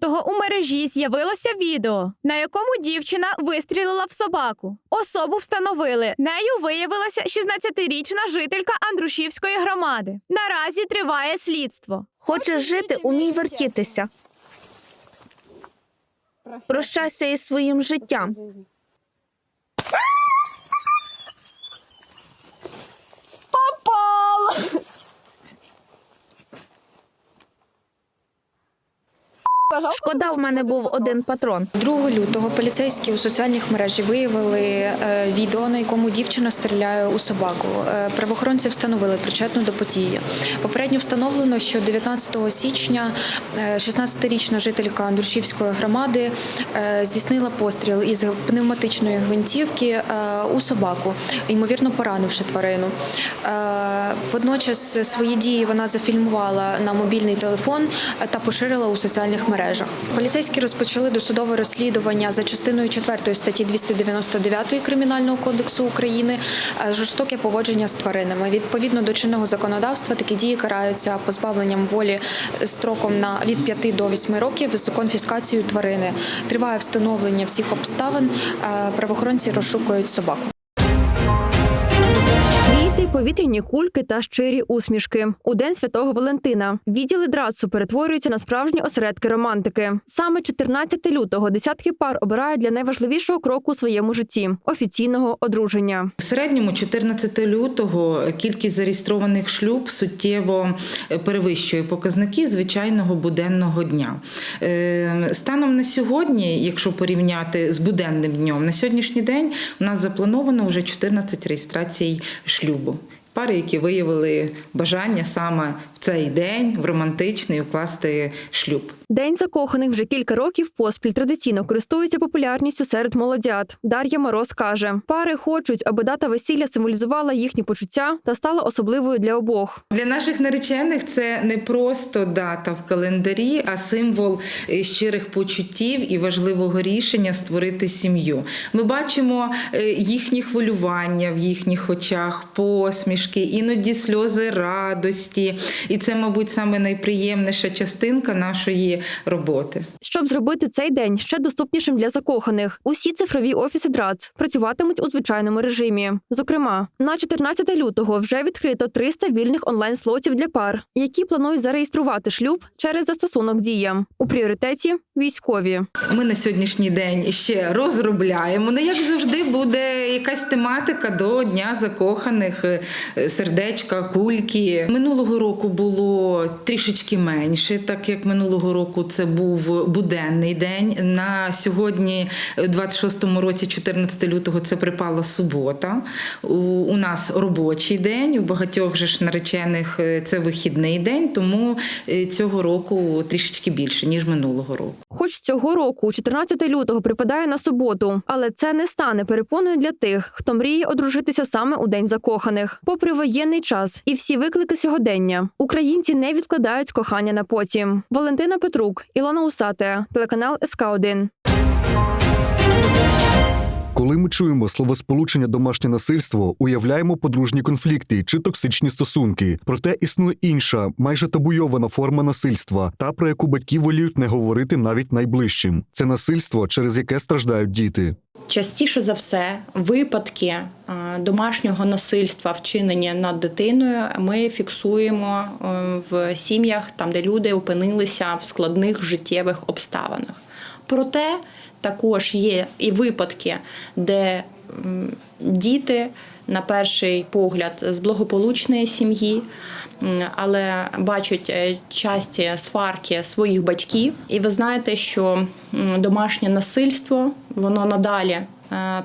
2 лютого у мережі з'явилося відео, на якому дівчина вистрілила в собаку. Особу встановили. Нею виявилася 16-річна жителька Андрушівської громади. Наразі триває слідство. Хочеш жити, умій вертітися. Прощайся із своїм життям. Шкода, в мене був один патрон. 2 лютого поліцейські у соціальних мережі виявили е, відео, на якому дівчина стріляє у собаку. Е, Правоохоронці встановили причетну до події. Попередньо встановлено, що 19 січня е, 16-річна жителька Андрушівської громади е, здійснила постріл із пневматичної гвинтівки е, у собаку, ймовірно поранивши тварину. Е, Водночас свої дії вона зафільмувала на мобільний телефон е, та поширила у соціальних мережах. Поліцейські розпочали досудове розслідування за частиною 4 статті 299 Кримінального кодексу України е, жорстоке поводження з тваринами. Відповідно до чинного законодавства такі дії караються позбавленням волі строком на від 5 до 8 років з конфіскацією тварини. Триває встановлення всіх обставин. Е, Правоохоронці розшукують собаку. Повітряні кульки та щирі усмішки. У день святого Валентина відділи драцу перетворюються на справжні осередки романтики. Саме 14 лютого десятки пар обирають для найважливішого кроку у своєму житті офіційного одруження. В середньому 14 лютого кількість зареєстрованих шлюб суттєво е, перевищує показники звичайного буденного дня. Е, Станом на сьогодні, якщо порівняти з буденним днем, на сьогоднішній день у нас заплановано вже 14 реєстрацій шлюбу. Пари, які виявили бажання саме цей день в романтичний укласти шлюб. День закоханих вже кілька років поспіль традиційно користується популярністю серед молодят. Дар'я Мороз каже: пари хочуть, аби дата весілля символізувала їхні почуття та стала особливою для обох. Для наших наречених це не просто дата в календарі, а символ щирих почуттів і важливого рішення створити сім'ю. Ми бачимо е, їхні хвилювання в їхніх очах, посмішки, іноді сльози радості. І це, мабуть, саме найприємніша частинка нашої роботи. Щоб зробити цей день ще доступнішим для закоханих, усі цифрові офіси ДРАЦ працюватимуть у звичайному режимі. Зокрема, на 14 лютого вже відкрито 300 вільних онлайн-слотів для пар, які планують зареєструвати шлюб через застосунок дія. У пріоритеті військові. Ми на сьогоднішній день ще розробляємо. Ну, як завжди, буде якась тематика до Дня закоханих е, сердечка, кульки. Минулого року було трішечки менше, так як минулого року це був буденний день. На сьогодні, е, 26-му році, 14 лютого, це припала субота. У, у нас робочий день, у багатьох же ж наречених е, це вихідний день, тому е, цього року трішечки більше, ніж минулого року. Хоч цього року, 14 лютого, припадає на суботу, але це не стане перепоною для тих, хто мріє одружитися саме у день закоханих. Попри воєнний час і всі виклики сьогодення, українці не відкладають кохання на потім. Валентина Петрук, Ілона Усате, телеканал СК 1 Коли ми чуємо словосполучення домашнє насильство, уявляємо подружні конфлікти чи токсичні стосунки. Проте існує інша, майже табуйована форма насильства, та про яку батьки воліють не говорити навіть найближчим. Це насильство, через яке страждають діти. Частіше за все, випадки е, домашнього насильства, вчинення над дитиною, ми фіксуємо е, в сім'ях, там де люди опинилися в складних життєвих обставинах. Проте також є і випадки, де діти, на перший погляд, з благополучної сім'ї, але бачать е, часті сварки своїх батьків. І ви знаєте, що домашнє насильство воно надалі е,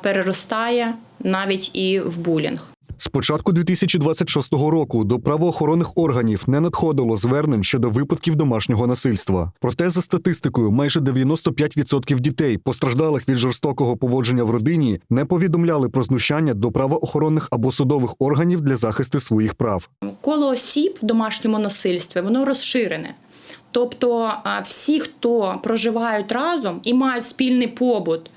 переростає навіть і в булінг. З початку 2026 року до правоохоронних органів не надходило звернень щодо випадків домашнього насильства. Проте, за статистикою, майже 95% дітей, постраждалих від жорстокого поводження в родині, не повідомляли про знущання до правоохоронних або судових органів для захисту своїх прав. Коло осіб в домашньому насильстві воно розширене. Тобто всі, хто проживають разом і мають спільний побут,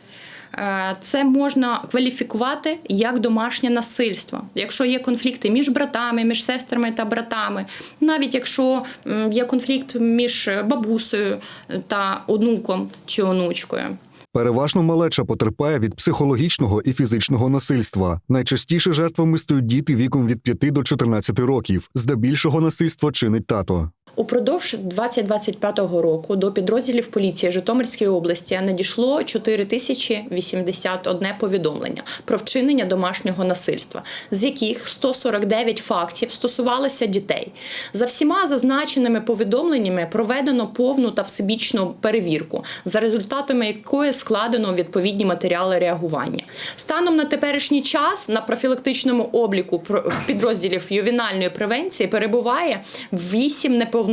це можна кваліфікувати як домашнє насильство. Якщо є конфлікти між братами, між сестрами та братами, навіть якщо є конфлікт між бабусею та онуком чи онучкою. Переважно малеча потерпає від психологічного і фізичного насильства. Найчастіше жертвами стають діти віком від 5 до 14 років. Здебільшого насильство чинить тато. Упродовж 2025 року до підрозділів поліції Житомирської області надійшло 4081 повідомлення про вчинення домашнього насильства, з яких 149 фактів стосувалися дітей. За всіма зазначеними повідомленнями проведено повну та всебічну перевірку, за результатами якої складено відповідні матеріали реагування. Станом на теперішній час на профілактичному обліку підрозділів ювенальної превенції перебуває 8 неповнолітніх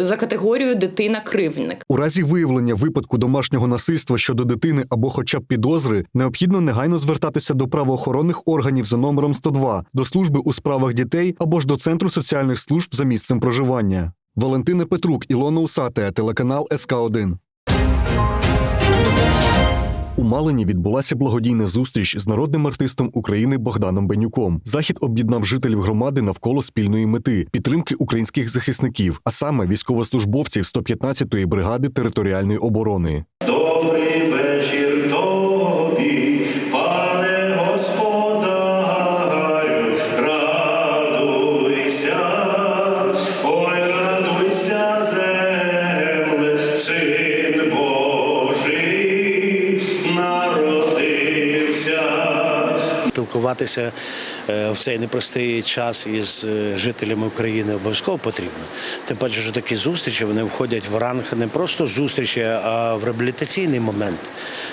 за категорією дитина-кривдник. У разі виявлення випадку домашнього насильства щодо дитини або хоча б підозри, необхідно негайно звертатися до правоохоронних органів за номером 102, до служби у справах дітей або ж до центру соціальних служб за місцем проживання. Валентина Петрук, Ілона Усатая, телеканал СК 1 У Малині відбулася благодійна зустріч з народним артистом України Богданом Бенюком. Захід об'єднав жителів громади навколо спільної мети підтримки українських захисників, а саме військовослужбовців 115-ї бригади територіальної оборони. Спілкуватися в цей непростий час із е, жителями України обов'язково потрібно. Тим паче, що такі зустрічі вони входять в ранг не просто зустрічі, а в реабілітаційний момент.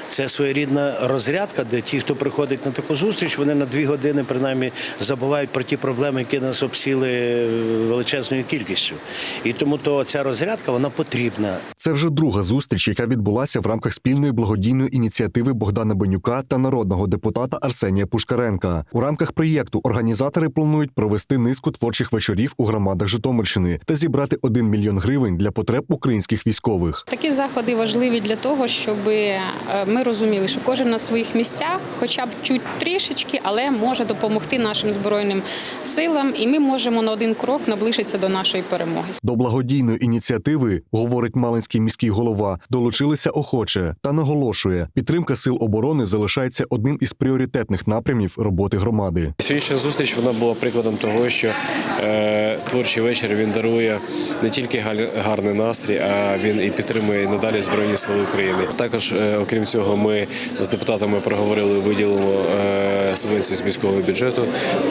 Це своєрідна розрядка, де ті, хто приходить на таку зустріч, вони на дві години принаймні забувають про ті проблеми, які нас обсіли е, величезною кількістю. І тому то ця розрядка вона потрібна. Це вже друга зустріч, яка відбулася в рамках спільної благодійної ініціативи Богдана Бенюка та народного депутата Арсенія Пушкаренка. У рамках проєкту організатори планують провести низку творчих вечорів у громадах Житомирщини та зібрати 1 мільйон гривень для потреб українських військових. Такі заходи важливі для того, щоб е, ми розуміли, що кожен на своїх місцях, хоча б чуть трішечки, але може допомогти нашим збройним силам, і ми можемо на один крок наближитися до нашої перемоги. До благодійної ініціативи, говорить Малинський міський голова, долучилися охоче та наголошує, підтримка сил оборони залишається одним із пріоритетних напрямів роботи громади. Сьогоднішня зустріч вона була прикладом того, що е, творчий вечір він дарує не тільки гарний настрій, а він і підтримує надалі Збройні Сили України. Також, е, окрім цього, ми з депутатами проговорили, виділимо е, субвенцію з міського бюджету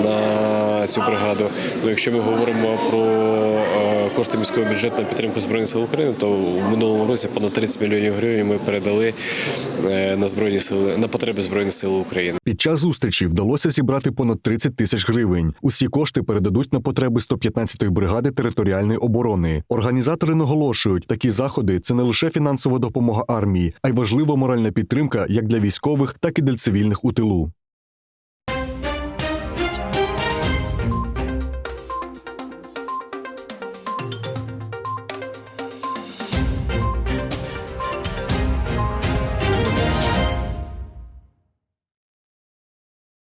на цю бригаду. Ну, якщо ми говоримо про е, кошти міського бюджету на підтримку Збройних сил України, то в минулому році понад 30 мільйонів гривень ми передали е, на збройні сили на потреби збройних сил України. Під час зустрічі вдалося зібрати понад 30 тисяч гривень. Усі кошти передадуть на потреби 115-ї бригади територіальної оборони. Організатори наголошують, такі заходи це не лише фінансова допомога армії, а й важлива моральна підтримка як для військових, так і для цивільних у тилу.